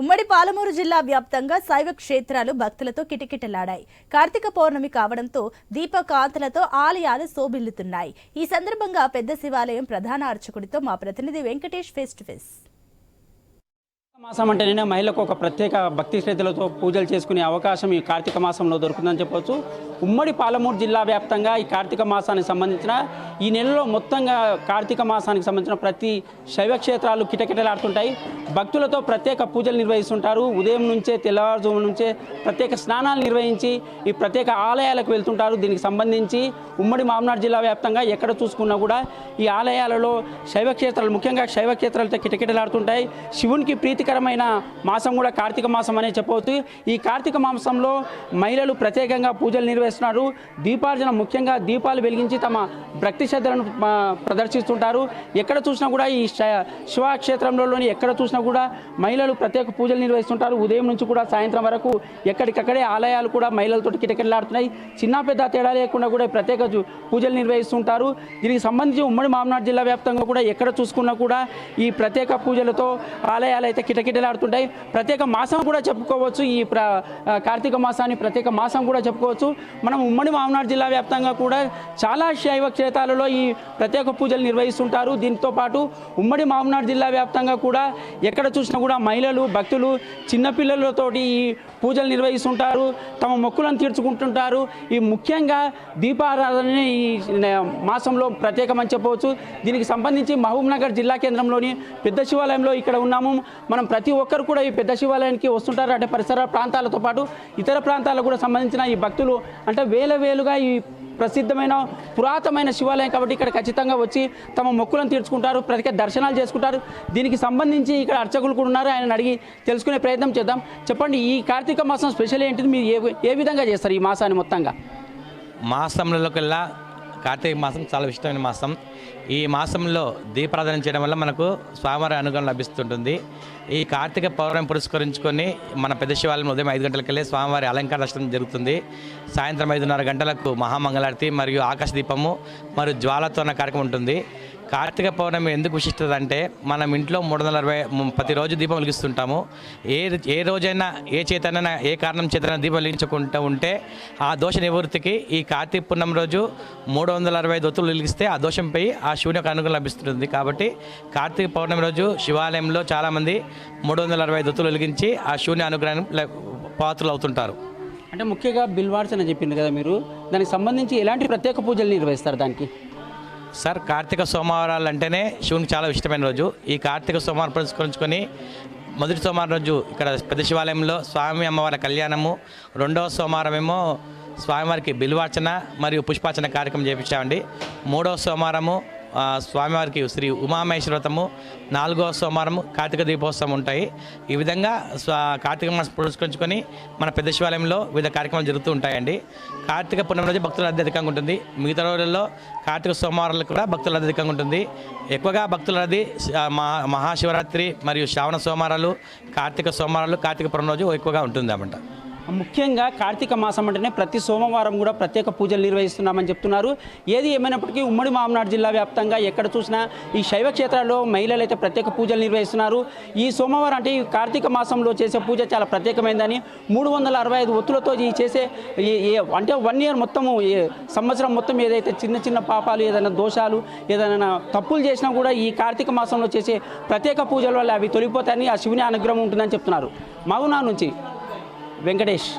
ఉమ్మడి పాలమూరు జిల్లా వ్యాప్తంగా శైవ క్షేత్రాలు భక్తులతో కిటకిటలాడాయి. కార్తీక పౌర్ణమి కావడంతో దీపకాంతలతో ఆలయాలు శోభిల్లుతున్నాయి. ఈ సందర్భంగా పెద్ద శివాలయం ప్రధాన అర్చకుడితో మా ప్రతినిధి వెంకటేష్ ఫేస్ టు ఫేస్. మాసం అంటేనే మహిళలకు ఒక ప్రత్యేక భక్తి శ్రద్ధలతో పూజలు చేసుకునే అవకాశం ఈ కార్తీక మాసంలో దొరుకుతుందని చెప్పొచ్చు. ఉమ్మడి పాలమూరు జిల్లా వ్యాప్తంగా ఈ కార్తీక మాసానికి సంబంధించిన ఈ నెలలో మొత్తంగా కార్తీక మాసానికి సంబంధించిన ప్రతి శైవ క్షేత్రాలు కిటకిటలాడుతుంటాయి. భక్తులతో ప్రత్యేక పూజలు నిర్వహిస్తుంటారు. ఉదయం నుంచే తెల్లవారుజాము నుంచే ప్రత్యేక స్నానాలు నిర్వహించి ఈ ప్రత్యేక ఆలయాలకు వెళ్తుంటారు. దీనికి సంబంధించి ఉమ్మడి మామనాడు జిల్లా వ్యాప్తంగా ఎక్కడ చూసుకున్నా కూడా ఈ ఆలయాలలో శైవ క్షేత్రాలు ముఖ్యంగా శైవ క్షేత్రాలతో కిటకిటలాడుతుంటాయి. శివునికి ప్రీతికరమైన మాసం కూడా కార్తీక మాసం అనే చెప్పవచ్చు. ఈ కార్తీక మాసంలో మహిళలు ప్రత్యేకంగా పూజలు వేస్తున్నారు. దీపార్జన ముఖ్యంగా దీపాలు వెలిగించి తమ భక్తి శ్రద్ధలను ప్రదర్శిస్తుంటారు. ఎక్కడ చూసినా కూడా ఈ శివక్షేత్రంలోని ఎక్కడ చూసినా కూడా మహిళలు ప్రత్యేక పూజలు నిర్వహిస్తుంటారు. ఉదయం నుంచి కూడా సాయంత్రం వరకు ఎక్కడికక్కడే ఆలయాలు కూడా మహిళలతో కిటకిటలాడుతున్నాయి. చిన్న పెద్ద తేడా లేకుండా కూడా ప్రత్యేక పూజలు నిర్వహిస్తుంటారు. దీనికి సంబంధించి ఉమ్మడి మామనాడు జిల్లా వ్యాప్తంగా కూడా ఎక్కడ చూసుకున్నా కూడా ఈ ప్రత్యేక పూజలతో ఆలయాలు అయితే కిటకిటలాడుతుంటాయి. ప్రత్యేక మాసం కూడా చెప్పుకోవచ్చు. ఈ ప్ర కార్తీక మాసాన్ని ప్రత్యేక మాసం కూడా చెప్పుకోవచ్చు. మనం ఉమ్మడి మామనాడు జిల్లా వ్యాప్తంగా కూడా చాలా శైవ క్షేత్రాలలో ఈ ప్రత్యేక పూజలు నిర్వహిస్తుంటారు. దీంతో పాటు ఉమ్మడి మామనాడు జిల్లా వ్యాప్తంగా కూడా ఎక్కడ చూసినా కూడా మహిళలు భక్తులు చిన్నపిల్లలతోటి ఈ పూజలు నిర్వహిస్తుంటారు. తమ మొక్కులను తీర్చుకుంటుంటారు. ఈ ముఖ్యంగా దీపారాధన ఈ మాసంలో ప్రత్యేకమని చెప్పవచ్చు. దీనికి సంబంధించి మహబూబ్నగర్ జిల్లా కేంద్రంలోని పెద్ద శివాలయంలో ఇక్కడ ఉన్నాము. మనం ప్రతి ఒక్కరు కూడా ఈ పెద్ద శివాలయానికి వస్తుంటారు. అంటే పరిసర ప్రాంతాలతో పాటు ఇతర ప్రాంతాలకు కూడా సంబంధించిన ఈ భక్తులు అంటే వేల వేలుగా ఈ ప్రసిద్ధమైన పురాతనమైన శివాలయం కాబట్టి ఇక్కడ ఖచ్చితంగా వచ్చి తమ మొక్కులను తీర్చుకుంటారు ప్రతి దర్శనాలు చేసుకుంటారు. దీనికి సంబంధించి ఇక్కడ అర్చకులు కూడా ఉన్నారు. ఆయన అడిగి తెలుసుకునే ప్రయత్నం చేద్దాం. చెప్పండి ఈ కార్తీక మాసం స్పెషల్ ఏంటిది? మీరు ఏ ఏ విధంగా చేస్తారు ఈ మాసాన్ని మొత్తంగా? మాసంలోకెల్లా కార్తీక మాసం చాలా ఇష్టమైన మాసం. ఈ మాసంలో దీపారాధన చేయడం వల్ల మనకు స్వామివారి అనుగ్రహం లభిస్తుంటుంది. ఈ కార్తీక పౌర్ణమి పురస్కరించుకొని మన పెద్ద శివాలయం ఉదయం ఐదు గంటలకెళ్ళి స్వామివారి అలంకార దర్శనం జరుగుతుంది. సాయంత్రం ఐదున్నర గంటలకు మహామంగళారతి మరియు ఆకాశ దీపము మరియు జ్వాలతోన కార్యక్రమం ఉంటుంది. కార్తీక పౌర్ణమి ఎందుకు విశిష్టత అంటే మనం ఇంట్లో మూడు వందల అరవై ప్రతిరోజు దీపం వెలిగిస్తుంటాము. ఏ ఏ రోజైనా ఏ చేతనైనా ఏ కారణం చేతనైనా దీపం వెలిగించుకుంటూ ఉంటే ఆ దోష నివృత్తికి ఈ కార్తీక పూర్ణమి రోజు మూడు వందల అరవై దొత్తులు వెలిగిస్తే ఆ దోషంపై ఆ శివుని యొక్క అనుగ్రహం లభిస్తుంది కాబట్టి కార్తీక పౌర్ణమి రోజు శివాలయంలో చాలామంది మూడు వందల అరవై దొత్తులు వెలిగించి ఆ శివుని అనుగ్రహం పాత్రలు అవుతుంటారు. అంటే ముఖ్యంగా బిల్వార్చన చెప్పింది కదా మీరు. దానికి సంబంధించి ఎలాంటి ప్రత్యేక పూజలు నిర్వహిస్తారు దానికి? సార్ కార్తీక సోమవారాలు అంటేనే శివునికి చాలా ఇష్టమైన రోజు. ఈ కార్తీక సోమవారం పురస్కరించుకొని మొదటి సోమవారం రోజు ఇక్కడ పెద్ద శివాలయంలో స్వామి అమ్మవారి కళ్యాణము. రెండవ సోమవారం ఏమో స్వామివారికి బిల్వార్చన మరియు పుష్పార్చన కార్యక్రమం చేపించామండి. మూడవ సోమవారము స్వామివారికి శ్రీ ఉమామేశ్వరతము నాలుగో నాలుగవ సోమవారం కార్తీక దీపోత్సవం ఉంటాయి. ఈ విధంగా స్వా కార్తీక మాసం పురస్కరించుకొని మన పెద్ద శివాలయంలో వివిధ కార్యక్రమాలు జరుగుతూ ఉంటాయండి. కార్తీక పూర్ణమి రోజు భక్తుల అత్యధికంగా ఉంటుంది. మిగతా రోజుల్లో కార్తీక సోమవారాలు కూడా భక్తుల అత్యధికంగా ఉంటుంది. ఎక్కువగా భక్తుల రద్దీ మహాశివరాత్రి మరియు శ్రావణ సోమవారాలు కార్తీక సోమవారాలు కార్తీక పూర్ణం రోజు ఎక్కువగా ఉంటుంది అన్నమాట ముఖ్యంగా కార్తీక మాసం అంటేనే ప్రతి సోమవారం కూడా ప్రత్యేక పూజలు నిర్వహిస్తున్నామని చెప్తున్నారు. ఏది ఏమైనప్పటికీ ఉమ్మడి మామనాడు జిల్లా వ్యాప్తంగా ఎక్కడ చూసినా ఈ శైవ క్షేత్రాల్లో మహిళలు అయితే ప్రత్యేక పూజలు నిర్వహిస్తున్నారు. ఈ సోమవారం అంటే ఈ కార్తీక మాసంలో చేసే పూజ చాలా ప్రత్యేకమైందని మూడు వందల అరవై ఐదు ఒత్తులతో ఈ చేసే అంటే వన్ ఇయర్ మొత్తము సంవత్సరం మొత్తం ఏదైతే చిన్న చిన్న పాపాలు ఏదైనా దోషాలు ఏదైనా తప్పులు చేసినా కూడా ఈ కార్తీక మాసంలో చేసే ప్రత్యేక పూజల వల్ల అవి తొలిపోతాయని ఆ శివుని అనుగ్రహం ఉంటుందని చెప్తున్నారు. మౌనా నుంచి వెంకటేష్